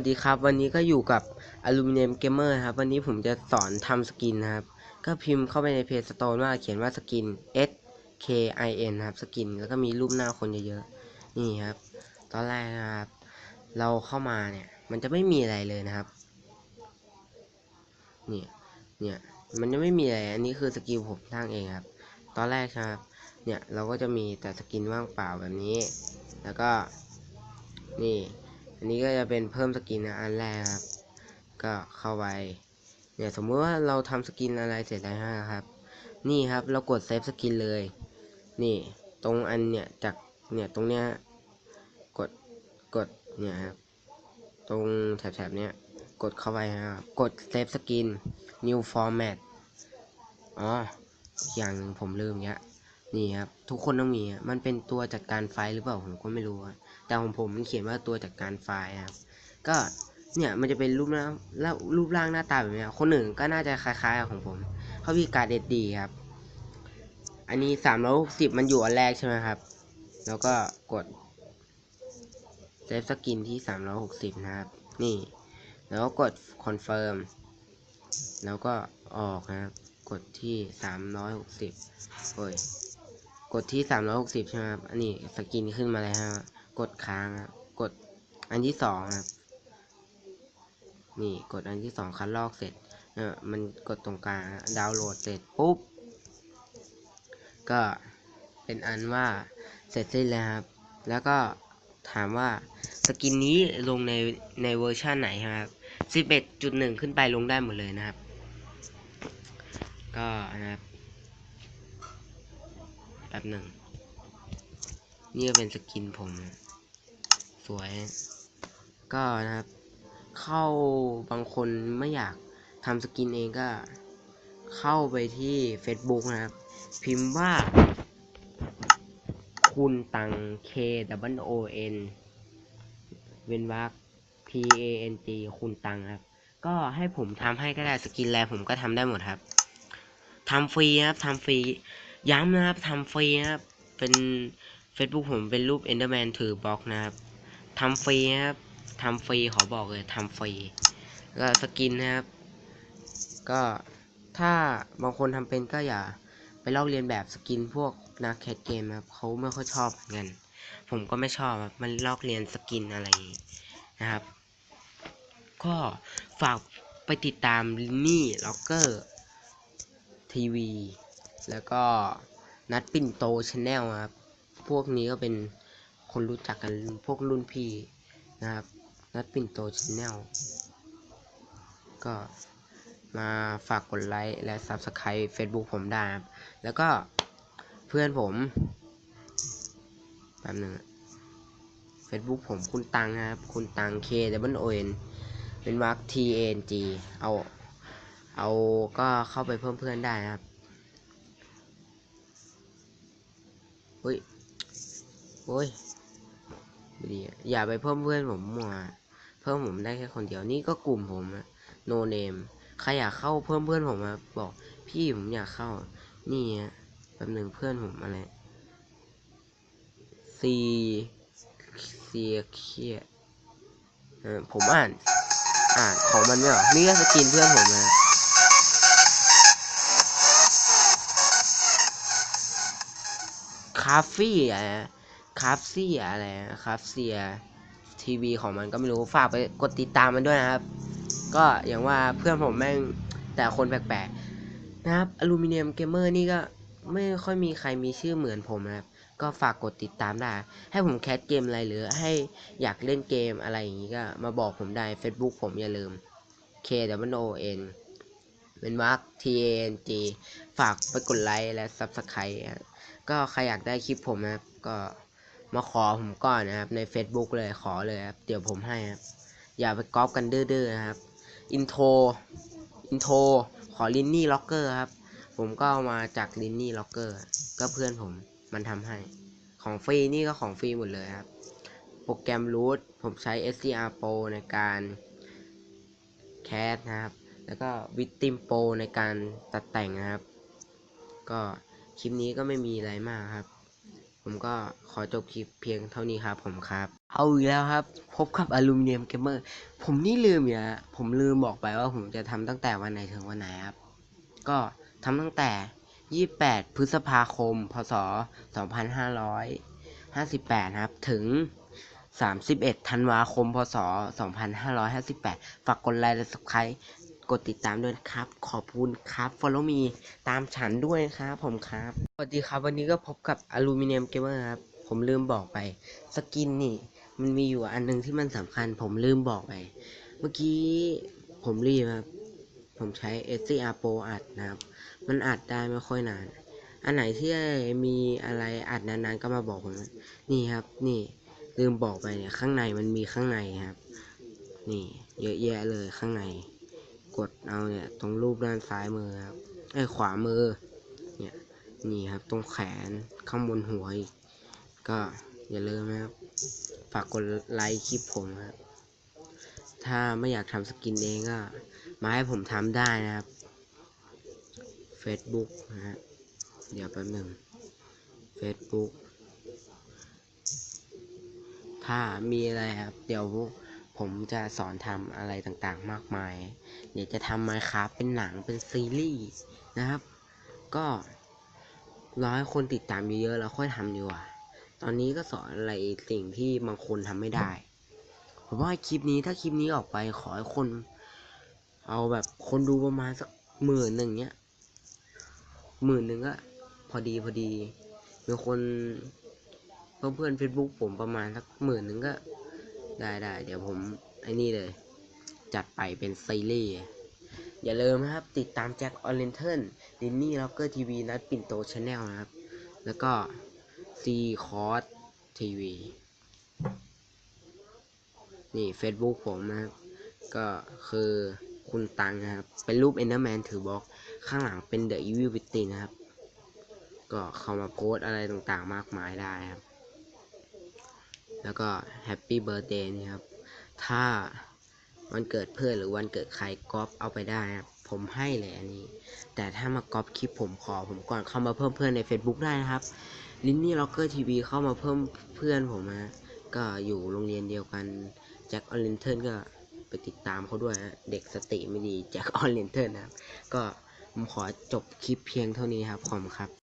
วัสดีครับ วันนี้ก็อยู่กับ Aluminium Gamer ครับ วันนี้ผมจะสอนทำสกินนะครับ ก็พิมพ์เข้าไปในเพจสโตนว่าเขียนว่าสกิน S K I N ครับสกินแล้วก็มีรูปหน้าคนเยอะๆนี่ครับ ตอนแรกนะครับ เราเข้ามาเนี่ย มันจะไม่มีอะไรเลยนะครับเนี่ยเนี่ยมันจะไม่มีอะไรอันนี้คือสกิลผมสร้งเองครับ ตอนแรกครับ เนี่ยเราก็จะมีแต่สกินว่างเปล่าแบบนี้ แล้วก็นี่ อันนี้ก็จะเป็นเพิ่มสกินนะอันแรกครับ ก็เข้าไปเนี่ยสมมติว่าเราทำสกินอะไรเสร็จแล้วนะครับ นี่ครับเรากดเซฟสกินเลย นี่ตรงอันเนี่ยจากเนี่ยตรงเนี้ยกดกดเนี่ยครับตรงแถบๆเนี้ยกดเข้าไปครับกดเซฟสกิน new format อ๋ออย่างหนึ่งผมลืมเนี้ยนี่ครับ ทุกคนต้องมีมันเป็นตัวจัดการไฟหรือเปล่าผมก็ไม่รู้ แต่ของผมมันเขียนว่าตัวจัดการไฟล์ครับ ก็เนี่ยมันจะเป็นรูปร่างแล้วรูปร่างหน้าตาแบบนี้คนหนึ่งก็น่าจะคล้ายๆกับของผม เขามีการเด็ดดีครับ อันนี้สามร้อยหกสิบมันอยู่อันแรกใช่ไหมครับ แล้วก็กดเซฟสกินที่สามร้อยหกสิบนะครับ นี่ แล้วก็กดคอนเฟิร์ม แล้วก็ออกนะครับ กดที่สามร้อยหกสิบโอ้ย กดที่สามร้อยหกสิบใช่ไหมครับ อันนี้สกินขึ้นมาแล้วครับ กดค้างครับกดอันที่สองครับ นี่กดอันที่สองคัดลอกเสร็จเออมันกดตรงกลางดาวน์โหลดเสร็จปุ๊บ ก็เป็นอันว่าเสร็จสิ้นแล้วครับ แล้วก็ถามว่าสกินนี้ลงในในเวอร์ชันไหนครับสิบเอ็ดจุดหนึ่งขึ้นไปลงได้หมดเลยนะครับ ก็นะครับแป๊บหนึ่ง นี่ก็เป็นสกินผม สวย ก็นะครับ เข้าบางคนไม่อยากทำสกินเองก็ เข้าไปที่ Facebook นะครับ พิมพ์ว่า คุณตัง K W O N เว้นวรรค P A N G คุณตังครับ ก็ให้ผมทำให้ก็ได้สกินแลผมก็ทำได้หมดครับทำฟรีครับทำฟรี ย้ำนะครับทำฟรีนะครับ เป็น Facebook ผมเป็นรูป Enderman ถือบล็อกนะครับ ทำฟรีนะครับทำฟรีขอบอกเลยทำฟรีแล้วสกินนะครับ ก็ถ้าบางคนทำเป็นก็อย่าไปลอกเรียนแบบสกินพวกนักแคสเกมนะครับเขาไม่ค่อยชอบเหมือนกันผมก็ไม่ชอบมันลอกเรียนสกินอะไรนะครับ ก็ฝากไปติดตามลินนี่ล็อกเกอร์ทีวี แล้วก็นัดปิ่นโตชาแนลครับ พวกนี้ก็เป็น คนรู้จักกันพวกรุ่นพี่นะครับนัดปิ่นโตชแนลก็มาฝากกดไลค์และ Subscribe Facebook ผมได้ครับ แล้วก็เพื่อนผมแป๊บหนึง Facebook ผมคุณตังนะครับ คุณตัง K W O N เป็นวรรค T A N G เอา เอาก็เข้าไปเพิ่มเพื่อนได้ครับเฮ้ยโอ้ย ดีอย่าไปเพิ่มเพื่อนผมมัวเพิ่มผมได้แค่คนเดียวนี่ก็กลุ่มผมอะ no name ใครอยากเข้าเพิ่มเพื่อนผมมาบอก พี่ผมอยากเข้า นี่ฮะแป๊บหนึ่งเพื่อนผมอะไร C เซียเคียเออผมอ่าน อ่านของมันไม่หรอนี่ก็สกินเพื่อนผมนะคาฟี่อะไร คาฟซี่อะไรคาฟเซียทีวีของมันก็ไม่รู้ฝากไปกดติดตามมันด้วยนะครับ ก็อย่างว่าเพื่อนผมแม่งแต่คนแปลกๆนะครับอลูมิเนียมเกมเมอร์นี่ก็ไม่ค่อยมีใครมีชื่อเหมือนผมนะครับ ก็ฝากกดติดตามได้ ให้ผมแคสเกมอะไรหรือให้อยากเล่นเกมอะไรอย่างนี้ก็มาบอกผมได้ Facebook ผมอย่าลืม K W O N เป็นวรรค T A N G ฝากไปกดไลค์และ Subscribe ก็ใครอยากได้คลิปผมนะครับก็ มาขอผมก่อนนะครับ ใน Facebook เลยขอเลยครับ เดี๋ยวผมให้ครับ อย่าไปก๊อปกันดื้อๆนะครับ อินโทร อินโทร ขอลินนี่ล็อกเกอร์ครับ ผมก็เอามาจากลินนี่ล็อกเกอร์ ก็เพื่อนผมมันทำให้ ของฟรีนี่ก็ของฟรีหมดเลยครับ โปรแกรมรูทผมใช้ SCR Pro ในการแคสนะครับ แล้วก็วิตติมโปรในการตัดแต่งนะครับ ก็คลิปนี้ก็ไม่มีอะไรมากครับ ผมก็ขอจบคลิปเพียงเท่านี้ครับผมครับ เอาอีกแล้วครับ พบกับอลูมิเนียมเกมเมอร์ ผมนี่ลืมอย่าผมลืมบอกไปว่าผมจะทำตั้งแต่วันไหนถึงวันไหนครับ ก็ทำตั้งแต่ 28 พฤษภาคม พศ 2558 ครับ ถึง 31 ธันวาคม พศ 2558 ฝากกดไลค์และ subscribe กดติดตามด้วยนะครับ ขอบคุณครับ follow me ตามฉันด้วยนะครับผมครับสวัสดีครับวันนี้ก็พบกับอลูมิเนียมเกมเมอร์ครับ ผมลืมบอกไป สกินนี่ มันมีอยู่อันหนึงที่มันสำคัญ ผมลืมบอกไป เมื่อกี้ผมรีบครับ ผมใช้ SCR Pro อัดนะครับ มันอัดได้ไม่ค่อยนาน อันไหนที่มีอะไรอัดนานๆก็มาบอกผมนะนี่ครับ นี่ลืมบอกไปเนี่ยข้างในมันมีข้างในครับ นี่เยอะแยะเลยข้างใน กดเอาเนี่ย ตรงรูปด้านซ้ายมือครับไอ้ขวามือ เนี่ย นี่ครับ ตรงแขนข้างบนหัวอีก ก็อย่าลืมนะครับ ฝากกดไลค์คลิปผมครับ ถ้าไม่อยากทำสกินเองก็มาให้ผมทำได้นะครับ Facebook นะฮะ เดี๋ยวแป๊บหนึ่ง Facebook ถ้ามีอะไรครับ เดี๋ยว ผมจะสอนทำอะไรต่างๆ มากมาย เดี๋ยวจะทำ Minecraft เป็นหนังเป็นซีรีส์นะครับ ก็รอให้คนติดตามเยอะๆแล้วค่อยทำดีกว่า ตอนนี้ก็สอนอะไรสิ่งที่บางคนทำไม่ได้ ผมว่าคลิปนี้ถ้าคลิปนี้ออกไปขอให้คน เอาแบบคนดูประมาณสักหมื่นหนึ่งเนี้ยหมื่นหนึ่งก็พอดีพอดีมีคนเพื่อนเพื่อนเฟซบุ๊กผมประมาณสักหมื่นหนึ่งก็ ได้ได้เดี๋ยวผมไอ้นี่เลย จัดไปเป็นซีรีส์อย่าลืมนะครับ ติดตามแจ็คออเรนเทิลดินนี่ล็อกเกอร์ทีวีนัดปิ่นโตชาแนลนะครับ แล้วก็ซีคอร์สทีวีนี่ Facebook ผมนะครับ ก็คือคุณตังนะครับ เป็นรูป Enderman ถือบล็อก ข้างหลังเป็น The Evil Within นะครับ ก็เข้ามาโพสอะไรต่างๆมากมายได้ครับ แล้วก็ Happy Birthday นี่ครับ ถ้าวันเกิดเพื่อนหรือวันเกิดใครก๊อปเอาไปได้ครับผมให้เลยอันนี้ แต่ถ้ามาก๊อปคลิปผมขอผมก่อนเข้ามาเพิ่มเพื่อนใน Facebook ได้นะครับลินนี่ล็อกเกอร์ทีวีเข้ามาเพิ่มเพื่อนผมนะก็อยู่โรงเรียนเดียวกันแจ็คออเรนเทิลก็ไปติดตามเขาด้วยนะเด็กสติไม่ดีแจ็คออเรนเทิลนะครับ ก็ผมขอจบคลิปเพียงเท่านี้ครับขอบคุณครับ